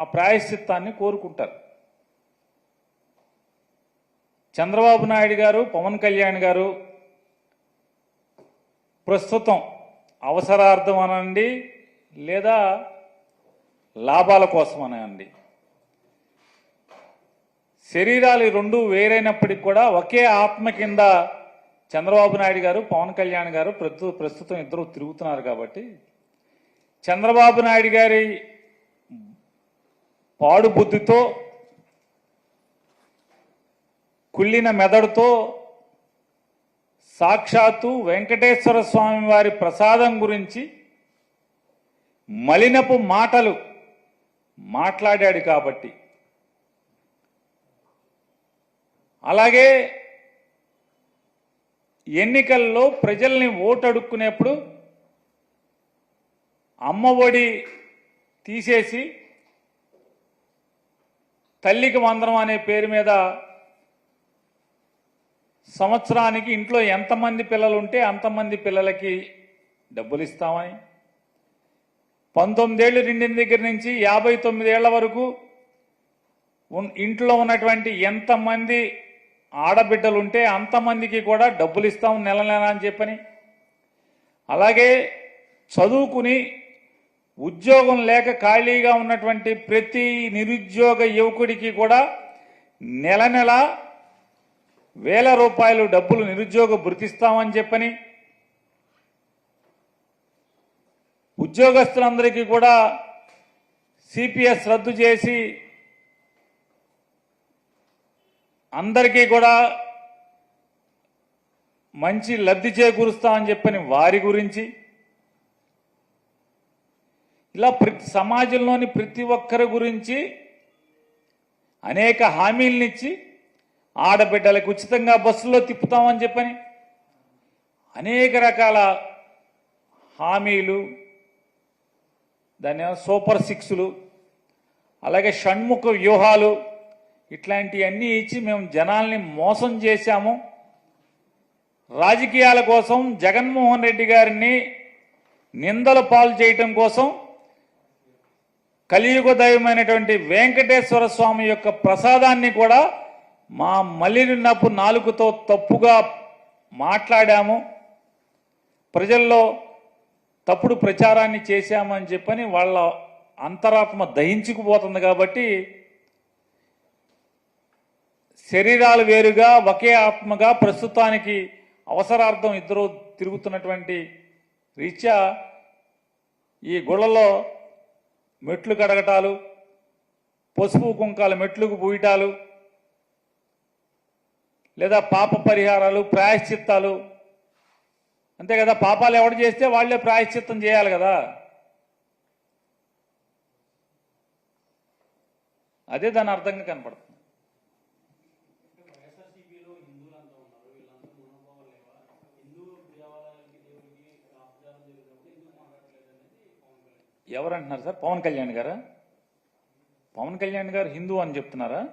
ఆ ప్రాయశ్చిత్తాన్ని కోరుకుంటారు. చంద్రబాబు నాయుడు గారు పవన్ కళ్యాణ్ గారు ప్రస్తుతం అవసరార్థం అనండి లేదా లాభాల కోసం అనండి. శరీరాలు ఈ రెండు వేరైనప్పటికీ కూడా ఒకే ఆత్మ కింద చంద్రబాబు నాయుడు గారు పవన్ కళ్యాణ్ గారు ప్రస్తుతం ఇద్దరు తిరుగుతున్నారు కాబట్టి చంద్రబాబు నాయుడు గారి పాడుబుద్ధితో కుళ్ళిన మెదడుతో సాక్షాత్తు వెంకటేశ్వర స్వామి వారి ప్రసాదం గురించి మలినపు మాటలు మాట్లాడాడు కాబట్టి. అలాగే ఎన్నికల్లో ప్రజల్ని ఓటు అడుక్కునేప్పుడు అమ్మఒడి తీసేసి తల్లికి వందనం అనే పేరు మీద సంవత్సరానికి ఇంట్లో ఎంతమంది పిల్లలు ఉంటే అంతమంది పిల్లలకి డబ్బులు ఇస్తామని పంతొమ్మిదేళ్ళు నిండిన దగ్గర నుంచి యాభై తొమ్మిదేళ్ళ వరకు ఇంట్లో ఉన్నటువంటి ఎంతమంది ఆడబిడ్డలు ఉంటే అంతమందికి కూడా డబ్బులు ఇస్తాం నెల నెల అని చెప్పని. అలాగే చదువుకుని ఉద్యోగం లేక ఖాళీగా ఉన్నటువంటి ప్రతి నిరుద్యోగ యువకుడికి కూడా నెల నెల వేల రూపాయలు డబ్బులు నిరుద్యోగ బృతిస్తామని చెప్పని ఉద్యోగస్తులందరికీ కూడా సిపిఎస్ రద్దు చేసి అందరికీ కూడా మంచి లబ్ధి చేకూరుస్తామని చెప్పని వారి గురించి ఇలా ప్రతి సమాజంలోని ప్రతి ఒక్కరి గురించి అనేక హామీలనిచ్చి ఆడబిడ్డలకు ఉచితంగా బస్సులో తిప్పుతామని చెప్పని అనేక రకాల హామీలు దాని సూపర్ సిక్స్లు అలాగే షణ్ముఖ వ్యూహాలు ఇట్లాంటివన్నీ ఇచ్చి మేము జనాల్ని మోసం చేశాము. రాజకీయాల కోసం జగన్మోహన్ రెడ్డి గారిని నిందల పాలు చేయటం కోసం కలియుగ దైవమైనటువంటి వెంకటేశ్వర స్వామి యొక్క ప్రసాదాన్ని కూడా మా మలినపు నాలుగుతో తప్పుగా మాట్లాడాము. ప్రజల్లో తప్పుడు ప్రచారాన్ని చేశామని చెప్పని వాళ్ళ అంతరాత్మ దహించుకుపోతుంది కాబట్టి శరీరాలు వేరుగా ఒకే ఆత్మగా ప్రస్తుతానికి అవసరార్థం ఇద్దరు తిరుగుతున్నటువంటి రీత్యా ఈ గుళ్ళలో మెట్లు కడగటాలు పసుపు కుంకాల మెట్లకు పూయటాలు లేదా పాప పరిహారాలు ప్రాయశ్చిత్తాలు. అంతే కదా పాపాలు ఎవడు చేస్తే వాళ్ళే ప్రాయశ్చిత్తం చేయాలి కదా. అదే దాని అర్థంగా కనపడుతుంది. ఎవరు అంటున్నారు సార్? పవన్ కళ్యాణ్ గారా? పవన్ కళ్యాణ్ గారు హిందూ అని చెప్తున్నారా?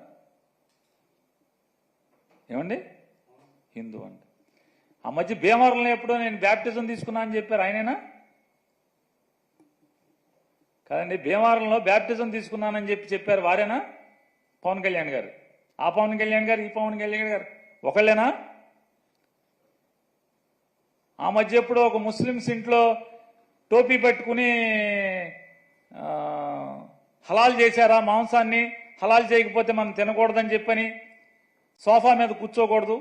ఏమండి? హిందూ అండి ఆ మధ్య భీమవరంలో ఎప్పుడో నేను బ్యాప్టిజం తీసుకున్నా అని చెప్పారు ఆయనేనా? కాదండి భీమవరంలో బ్యాప్టిజం తీసుకున్నానని చెప్పి చెప్పారు వారేనా? పవన్ కళ్యాణ్ గారు. ఆ పవన్ కళ్యాణ్ గారు ఈ పవన్ కళ్యాణ్ గారు ఒకళ్ళేనా? ఆ మధ్య ఎప్పుడో ఒక ముస్లిమ్స్ ఇంట్లో టోపీ పెట్టుకుని హలాల్ చేశారా మాంసాన్ని? హలాల్ చేయకపోతే మనం తినకూడదని చెప్పని సోఫా మీద కూర్చోకూడదు.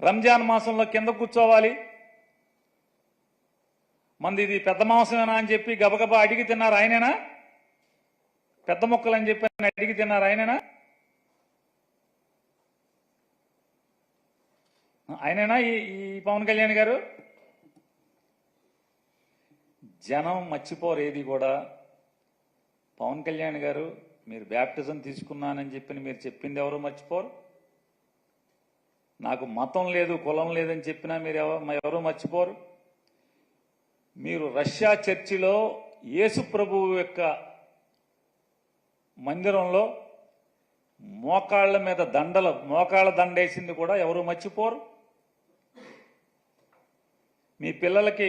రంజాన్ మాసంలో కింద కూర్చోవాలి. మంది ఇది పెద్ద మాంసమేనా అని చెప్పి గబగబా అడిగి తిన్నారు ఆయనేనా? పెద్ద మొక్కలు అని చెప్పి అడిగి తిన్నారు ఆయనేనా? ఆయనేనా ఈ ఈ పవన్ కళ్యాణ్ గారు? జనం మర్చిపోరు ఏది కూడా పవన్ కళ్యాణ్ గారు మీరు బ్యాప్టిజం తీసుకున్నానని చెప్పి మీరు చెప్పింది ఎవరు మర్చిపోరు? నాకు మతం లేదు కులం లేదని చెప్పినా మీరు ఎవరు మర్చిపోరు? మీరు రష్యా చర్చిలో యేసు ప్రభువు యొక్క మందిరంలో మోకాళ్ళ మీద దండలు మోకాళ్ళ దండేసింది కూడా ఎవరు మర్చిపోరు? మీ పిల్లలకి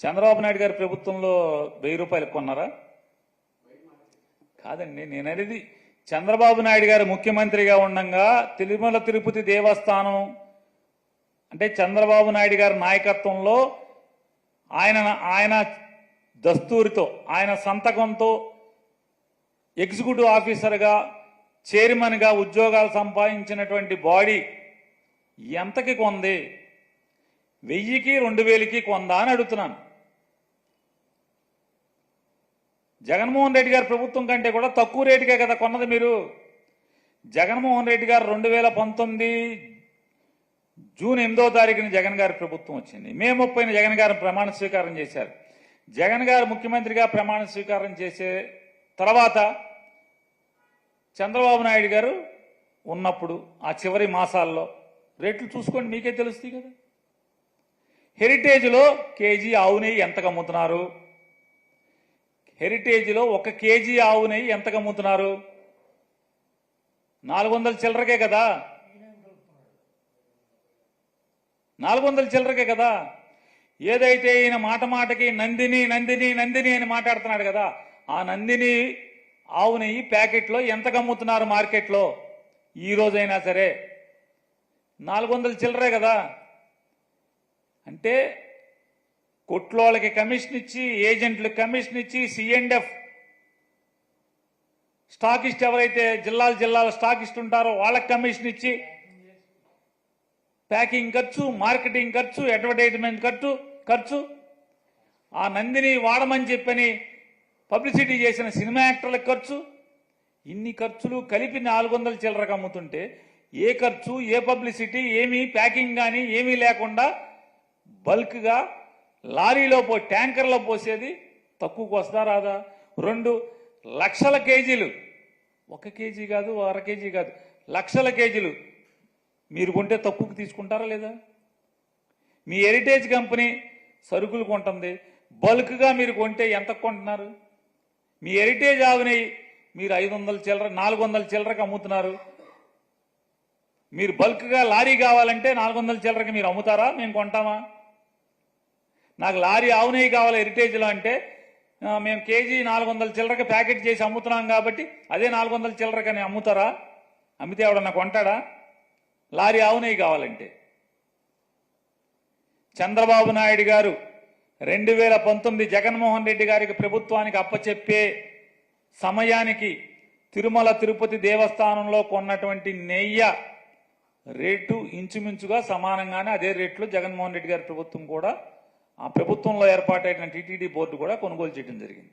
చంద్రబాబు నాయుడు గారి ప్రభుత్వంలో వెయ్యి రూపాయలు కొన్నారా? కాదండి నేను అనేది చంద్రబాబు నాయుడు గారు ముఖ్యమంత్రిగా ఉండంగా తిరుమల తిరుపతి దేవస్థానం అంటే చంద్రబాబు నాయుడు గారి నాయకత్వంలో ఆయన ఆయన దస్తూరితో ఆయన సంతకంతో ఎగ్జిక్యూటివ్ ఆఫీసర్గా చైర్మన్గా ఉద్యోగాలు సంపాదించినటువంటి బాడీ ఎంతకి కొంది? వెయ్యికి రెండు వేలకి కొందా అని అడుగుతున్నాను. జగన్మోహన్ రెడ్డి గారి ప్రభుత్వం కంటే కూడా తక్కువ రేటుకే కదా కొన్నది మీరు. జగన్మోహన్ రెడ్డి గారు రెండు వేల పంతొమ్మిది జూన్ ఎనిమిదో తారీఖున జగన్ గారి ప్రభుత్వం వచ్చింది. మే ముప్పైన జగన్ గారు ప్రమాణ స్వీకారం చేశారు. జగన్ గారు ముఖ్యమంత్రిగా ప్రమాణ స్వీకారం చేసే తర్వాత చంద్రబాబు నాయుడు గారు ఉన్నప్పుడు ఆ చివరి మాసాల్లో రేట్లు చూసుకోండి మీకే తెలుస్తుంది కదా. హెరిటేజ్లో కేజీ ఆవు నెయ్యి ఎంతకు అమ్ముతున్నారు? హెరిటేజ్లో ఒక కేజీ ఆవు నెయ్యి ఎంతకు అమ్ముతున్నారు? నాలుగు వందల చిల్లరకే కదా? నాలుగు వందల చిల్లరకే కదా? ఏదైతే ఈయన మాట మాటకి నందిని నందిని నందిని అని మాట్లాడుతున్నాడు కదా ఆ నందిని ఆవు నెయ్యి ప్యాకెట్లో ఎంతకు అమ్ముతున్నారు మార్కెట్లో? ఈ రోజైనా సరే. నాలుగు వందల చిల్లరే కదా? అంటే కొట్లోళ్ళకి కమిషన్ ఇచ్చి ఏజెంట్లకు కమిషన్ ఇచ్చి సిఎండ్ఎఫ్ స్టాకిస్ట్ ఎవరైతే జిల్లాల జిల్లాల స్టాకిస్ట్ ఉంటారో వాళ్ళకి కమిషన్ ఇచ్చి ప్యాకింగ్ ఖర్చు మార్కెటింగ్ ఖర్చు అడ్వర్టైజ్మెంట్ ఖర్చు ఖర్చు. ఆ నందిని వాడమని చెప్పని పబ్లిసిటీ చేసిన సినిమా యాక్టర్లకు ఖర్చు. ఇన్ని ఖర్చులు కలిపి నాలుగు వందల చిల్లరకు అమ్ముతుంటే ఏ ఖర్చు ఏ పబ్లిసిటీ ఏమీ ప్యాకింగ్ కానీ ఏమీ లేకుండా బల్క్గా లారీలో పో ట్యాంకర్లో పోసేది తక్కువకు వస్తా రాదా? రెండు లక్షల కేజీలు. ఒక కేజీ కాదు అర కేజీ కాదు. లక్షల కేజీలు. మీరు కొంటే తక్కువకు తీసుకుంటారా లేదా? మీ హెరిటేజ్ కంపెనీ సరుకులు కొంటుంది. బల్క్గా మీరు కొంటే ఎంత కొంటున్నారు? మీ హెరిటేజ్ ఆవుని మీరు ఐదు వందల చిల్లర నాలుగు వందల చిల్లరకు అమ్ముతున్నారు. మీరు బల్క్గా లారీ కావాలంటే నాలుగు వందల చిల్లరకి మీరు అమ్ముతారా? మేము కొంటామా? నాకు లారీ ఆవు నెయ్యి కావాలి హెరిటేజ్లో అంటే మేము కేజీ నాలుగు వందల చిల్లరకి ప్యాకెట్ చేసి అమ్ముతున్నాం కాబట్టి అదే నాలుగు వందల చిల్లరకని అమ్ముతారా? అమ్మితే ఎవడన్నా కొంటాడా? లారీ ఆవు నెయ్యి కావాలంటే. చంద్రబాబు నాయుడు గారు రెండు వేల పంతొమ్మిది జగన్మోహన్ రెడ్డి గారికి ప్రభుత్వానికి అప్పచెప్పే సమయానికి తిరుమల తిరుపతి దేవస్థానంలో కొన్నటువంటి నెయ్య రేటు ఇంచుమించుగా సమానంగానే అదే రేట్లు జగన్మోహన్ రెడ్డి గారి ప్రభుత్వం కూడా ఆ ప్రభుత్వంలో ఏర్పాటైన టీటీడీ బోర్డు కూడా కొనుగోలు చేయడం జరిగింది.